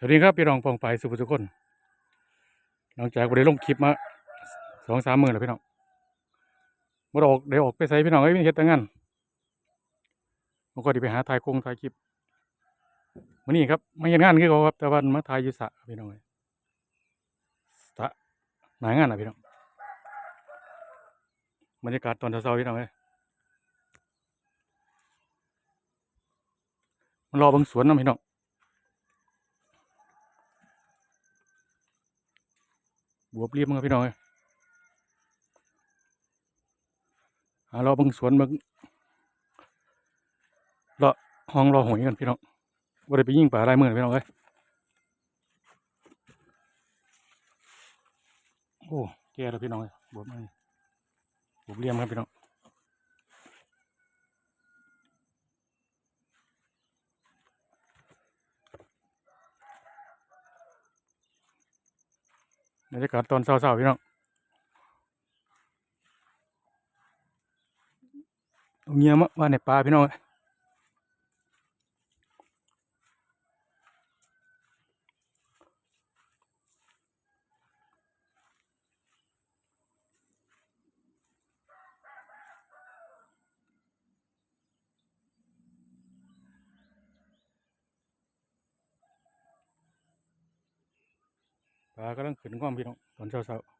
สวัสดีครับพี่น้องปองไปสุภุทุกคน หลังจากบ่ได้ลงคลิปมาสองสามมื้อแล้วพี่น้องบ่ได้ออกได้ออกไปใส่พี่น้องเอ้ยมีเฮ็ดแต่งานผมก็ไดิไปหาถ่ายคงถ่ายคลิปมื้อนี้ครับไมาเฮ็ดงานคือเขาครับแต่ว่ามาถ่ายยู่สระพี่น้องเอ้ยสะหนางานน่ะพี่น้องบรรยากาศตอนเช้าพี่น้องเอ้ยมันรอบิ่งสวนนํพี่น้อง บวบเรียบมั้งครับพี่น้องเอ้ยราบางสวนบางเลาะห้องรอหวยกันพี่น้องว่าได้ไปยิงป่าลายมือพี่น้องเอ้ยโอ้แก่แล้วพี่น้องเอ้ยบวบมันบวบเรียมครับพี่น้อง บรรยากาศตอนเช้าๆพี่น้องเอาเงียมาว่าในป่าพี่น้อง เอ้ยป่ากำลังขึ้นก้อมพี่น้องตอนเช้าๆ